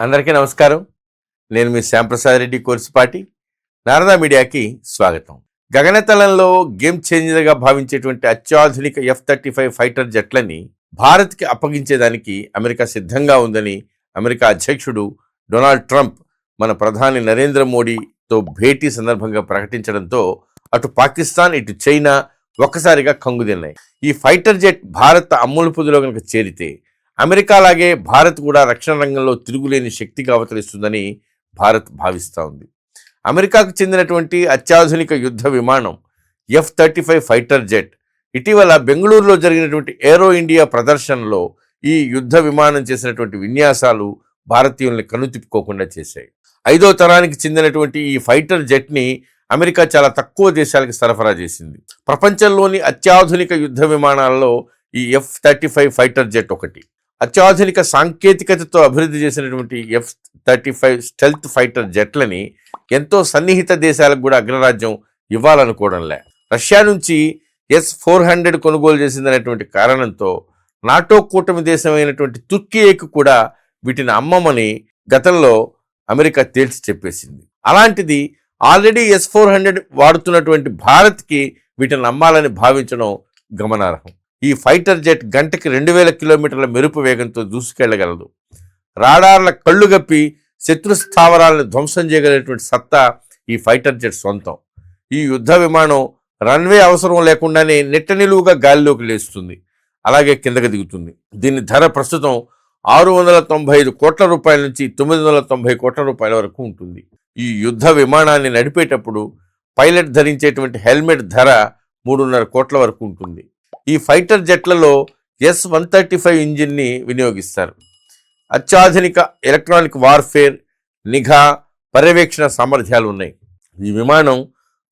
అందరికీ నమస్కారం. నేను మీ శ్యాంప్రసాద్ రెడ్డి కోర్సుపాటి. నారదా మీడియాకి స్వాగతం. గగనతలంలో గేమ్ చేంజర్గా భావించేటువంటి అత్యాధునిక ఎఫ్ థర్టీ ఫైవ్ ఫైటర్ జట్లని భారత్కి అప్పగించేదానికి అమెరికా సిద్ధంగా ఉందని అమెరికా అధ్యక్షుడు డొనాల్డ్ ట్రంప్ మన ప్రధాని నరేంద్ర మోడీతో భేటీ సందర్భంగా ప్రకటించడంతో అటు పాకిస్తాన్ ఇటు చైనా ఒక్కసారిగా కంగుదిన్నాయి. ఈ ఫైటర్ జెట్ భారత్ అమ్ములు పొదిలో కనుక చేరితే అమెరికా లాగే భారత్ కూడా రక్షణ రంగంలో తిరుగులేని శక్తిగా అవతరిస్తుందని భారత్ భావిస్తూ ఉంది. అమెరికాకు చెందినటువంటి అత్యాధునిక యుద్ధ విమానం F thirty five fighter jet ఇటీవల బెంగళూరులో జరిగినటువంటి ఏరో ఇండియా ప్రదర్శనలో ఈ యుద్ధ విమానం చేసినటువంటి విన్యాసాలు భారతీయుల్ని కనుతిప్పుకోకుండా చేశాయి. ఐదో తరానికి చెందినటువంటి ఈ ఫైటర్ జెట్ని అమెరికా చాలా తక్కువ దేశాలకు సరఫరా చేసింది. ప్రపంచంలోని అత్యాధునిక యుద్ధ విమానాల్లో ఈ F thirty five fighter jet ఒకటి. అత్యాధునిక సాంకేతికతతో అభివృద్ధి చేసినటువంటి F thirty five stealth fighter జెట్లని ఎంతో సన్నిహిత దేశాలకు కూడా అగ్రరాజ్యం ఇవ్వాలనుకోవడంలే. రష్యా నుంచి ఎస్ ఫోర్ హండ్రెడ్ కొనుగోలు చేసిందనేటువంటి కారణంతో నాటో కూటమి దేశమైనటువంటి తుర్కీకి కూడా వీటిని అమ్మమని గతంలో అమెరికా తేల్చి చెప్పేసింది. అలాంటిది ఆల్రెడీ ఎస్ ఫోర్ హండ్రెడ్ వాడుతున్నటువంటి భారత్కి వీటిని అమ్మాలని భావించడం గమనార్హం. ఈ ఫైటర్ జెట్ గంటకి రెండు వేల కిలోమీటర్ల మెరుపు వేగంతో దూసుకెళ్ళగలదు. రాడార్ల కళ్ళు గప్పి శత్రు స్థావరాలను ధ్వంసం చేయగలిగినటువంటి సత్తా ఈ ఫైటర్ జెట్ సొంతం. ఈ యుద్ధ విమానం రన్వే అవసరం లేకుండానే నెట్ట నిలువుగా గాలిలోకి లేస్తుంది. అలాగే కిందకి దిగుతుంది. దీని ధర ప్రస్తుతం ఆరు వందల తొంభై ఐదు కోట్ల రూపాయల నుంచి తొమ్మిది వందల తొంభై కోట్ల రూపాయల వరకు ఉంటుంది. ఈ యుద్ధ విమానాన్ని నడిపేటప్పుడు పైలట్ ధరించేటువంటి హెల్మెట్ ధర మూడున్నర కోట్ల వరకు ఉంటుంది. ఈ ఫైటర్ జెట్లలో ఎస్ వన్ థర్టీ ఫైవ్ ఇంజిన్ని వినియోగిస్తారు. అత్యాధునిక ఎలక్ట్రానిక్ వార్ఫేర్ నిఘా పర్యవేక్షణ సామర్థ్యాలు ఉన్నాయి. ఈ విమానం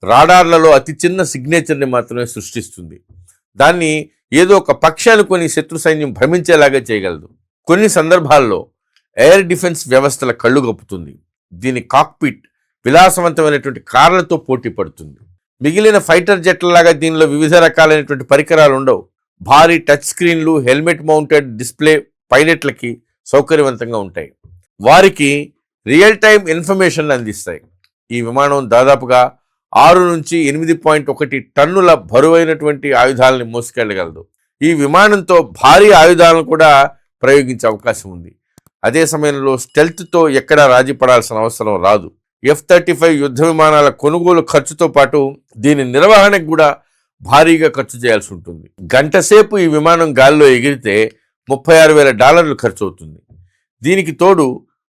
రాడార్లలో అతి చిన్న సిగ్నేచర్ని మాత్రమే సృష్టిస్తుంది. దాన్ని ఏదో ఒక పక్షి అనుకుని శత్రు సైన్యం భ్రమించేలాగా చేయగలదు. కొన్ని సందర్భాల్లో ఎయిర్ డిఫెన్స్ వ్యవస్థల కళ్ళు గప్పుతుంది దీని కాక్పిట్ విలాసవంతమైనటువంటి కార్లతో పోటీ పడుతుంది మిగిలిన ఫైటర్ జెట్లలాగా దీనిలో వివిధ రకాలైనటువంటి పరికరాలు ఉండవు. భారీ టచ్ స్క్రీన్లు హెల్మెట్ మౌంటెడ్ డిస్ప్లే పైలట్లకి సౌకర్యవంతంగా ఉంటాయి. వారికి రియల్ టైం ఇన్ఫర్మేషన్ అందిస్తాయి. ఈ విమానం దాదాపుగా ఆరు నుంచి ఎనిమిది పాయింట్ ఒకటి టన్నుల బరువైనటువంటి ఆయుధాలను మోసుకెళ్ళగలదు. ఈ విమానంతో భారీ ఆయుధాలను కూడా ప్రయోగించే అవకాశం ఉంది. అదే సమయంలో స్టెల్త్తో ఎక్కడా రాజీ పడాల్సిన అవసరం రాదు. ఎఫ్ థర్టీ ఫైవ్ యుద్ధ విమానాల కొనుగోలు ఖర్చుతో పాటు దీని నిర్వహణకు కూడా భారీగా ఖర్చు చేయాల్సి ఉంటుంది. గంటసేపు ఈ విమానం గాల్లో ఎగిరితే ముప్పై ఆరు వేల డాలర్లు ఖర్చు అవుతుంది. దీనికి తోడు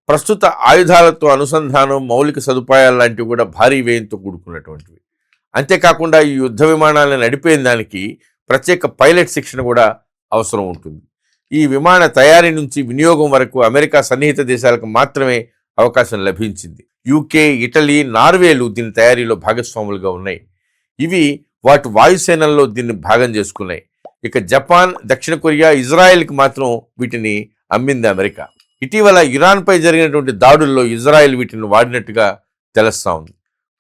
ప్రస్తుత ఆయుధాలతో అనుసంధానం మౌలిక సదుపాయాలు లాంటివి కూడా భారీ వ్యయంతో కూడుకున్నటువంటివి. అంతేకాకుండా ఈ యుద్ధ విమానాలను నడిపే దానికి ప్రత్యేక పైలట్ శిక్షణ కూడా అవసరం ఉంటుంది. ఈ విమాన తయారీ నుంచి వినియోగం వరకు అమెరికా సన్నిహిత దేశాలకు మాత్రమే అవకాశం లభించింది. యూకే ఇటలీ నార్వేలు దీని తయారీలో భాగస్వాములుగా ఉన్నాయి. ఇవి వాటి వాయుసేనల్లో దీన్ని భాగం చేసుకున్నాయి. ఇక జపాన్ దక్షిణ కొరియా ఇజ్రాయెల్కి మాత్రం వీటిని అమ్మింది అమెరికా. ఇటీవల ఇరాన్పై జరిగినటువంటి దాడుల్లో ఇజ్రాయెల్ వీటిని వాడినట్టుగా తెలుస్తా ఉంది.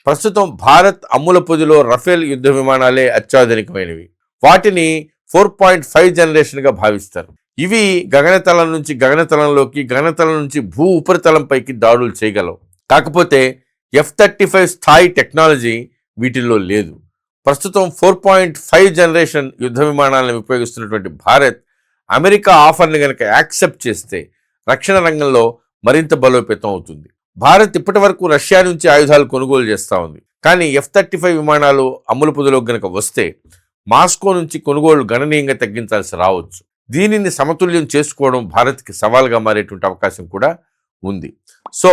ప్రస్తుతం భారత్ అమ్ముల పొదిలో రఫేల్ యుద్ధ విమానాలే అత్యాధునికమైనవి. వాటిని ఫోర్ పాయింట్ ఫైవ్ జనరేషన్గా భావిస్తారు. ఇవి గగనతలం నుంచి గగనతలంలోకి గగనతలం నుంచి భూ ఉపరితలంపైకి దాడులు చేయగలవు. కాకపోతే ఎఫ్ థర్టీ ఫైవ్ స్థాయి టెక్నాలజీ వీటిల్లో లేదు. ప్రస్తుతం ఫోర్ పాయింట్ ఫైవ్ జనరేషన్ యుద్ధ విమానాలను ఉపయోగిస్తున్నటువంటి భారత్ అమెరికా ఆఫర్ని కనుక యాక్సెప్ట్ చేస్తే రక్షణ రంగంలో మరింత బలోపేతం అవుతుంది. భారత్ ఇప్పటి వరకు రష్యా నుంచి ఆయుధాలు కొనుగోలు చేస్తూ ఉంది. కానీ ఎఫ్ థర్టీ ఫైవ్ విమానాలు అమలు పొదిలోకి గనక వస్తే మాస్కో నుంచి కొనుగోలు గణనీయంగా తగ్గించాల్సి రావచ్చు. దీనిని సమతుల్యం చేసుకోవడం భారత్కి సవాల్గా మారేటువంటి అవకాశం కూడా ఉంది. సో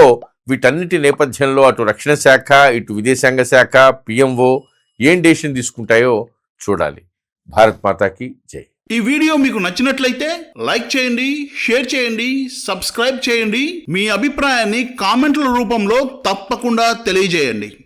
వీటన్నిటి నేపథ్యంలో అటు రక్షణ శాఖ ఇటు విదేశాంగ శాఖ పిఎంఓ ఏం డెసిషన్ తీసుకుంటాయో చూడాలి. భారత్ మాతాకి జై. ఈ వీడియో మీకు నచ్చినట్లయితే లైక్ చేయండి షేర్ చేయండి సబ్స్క్రైబ్ చేయండి. మీ అభిప్రాయాన్ని కామెంట్ల రూపంలో తప్పకుండా తెలియజేయండి.